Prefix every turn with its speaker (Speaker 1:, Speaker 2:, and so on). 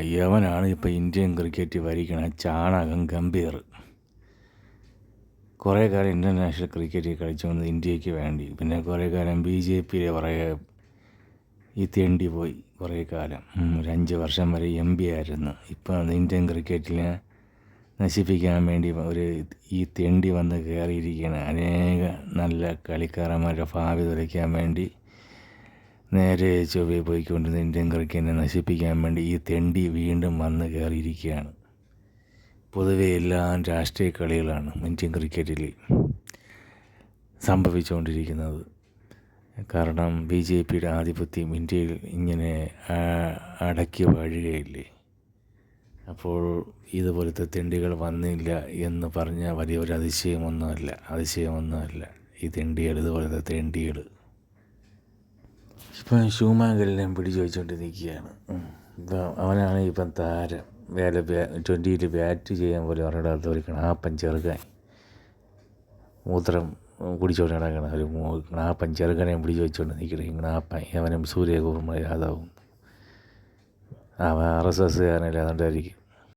Speaker 1: യവനാണ് ഇപ്പോൾ Indian cricket ഭരിക്കണ ചാണകം ഗംഭീർ. കുറേ കാലം ഇന്റർനാഷണൽ ക്രിക്കറ്റ് കളിച്ചുകൊണ്ട് ഇന്ത്യയ്ക്ക് വേണ്ടി. പിന്നെ കുറേ കാലം ബി ജെ പിയിലെ കുറേ ഈ തേണ്ടി പോയി കുറേ കാലം. ഒരു അഞ്ച് വർഷം വരെ എം പി ആയിരുന്നു. ഇപ്പോൾ ഇന്ത്യൻ ക്രിക്കറ്റിനെ നശിപ്പിക്കാൻ വേണ്ടി ഒരു ഈ തെണ്ടി വന്ന് കയറിയിരിക്കുകയാണ് അനേക നല്ല കളിക്കാരന്മാരുടെ ഭാവി തുലയ്ക്കാൻ വേണ്ടി നേരെ ചൊവ്വയെ പോയിക്കൊണ്ടിരുന്ന ഇന്ത്യൻ ക്രിക്കറ്റിനെ നശിപ്പിക്കാൻ വേണ്ടി ഈ തെണ്ടി വീണ്ടും വന്ന് കയറിയിരിക്കുകയാണ്. പൊതുവെ എല്ലാം രാഷ്ട്രീയ കളികളാണ് ഇന്ത്യൻ ക്രിക്കറ്റിൽ സംഭവിച്ചുകൊണ്ടിരിക്കുന്നത്. കാരണം ബി ജെ പിയുടെ ആധിപത്യം ഇന്ത്യയിൽ ഇങ്ങനെ അടക്കി വാഴുകയില്ലേ? അപ്പോൾ ഇതുപോലത്തെ തെണ്ടികൾ വന്നില്ല എന്ന് പറഞ്ഞാൽ വലിയൊരു അതിശയമൊന്നുമല്ല. അതിശയമൊന്നുമല്ല ഈ തെണ്ടികൾ ഇതുപോലത്തെ തെണ്ടികൾ. ഇപ്പം ഷൂമാങ്കലിനെ പിടിച്ചു വെച്ചുകൊണ്ട്. ഇപ്പം അവനാണ് ഇപ്പം താരം. വേല ട്വന്റിയിൽ ബാറ്റ് ചെയ്യാൻ പോലും അവരുടെ ഒരു കണാപ്പൻ ചെറുക്കൻ മൂത്രം കുടിച്ചുകൊണ്ട് നടക്കണം ഒരു കണാപ്പൻ ചെറുക്കനെ പിടിച്ചു വെച്ചുകൊണ്ട് നിൽക്കണം. കണാപ്പൻ അവനും സൂര്യകുമാർ യാദവും. അവൻ ആർ എസ് എസ്സുകാരനല്ല അതുകൊണ്ടായിരിക്കും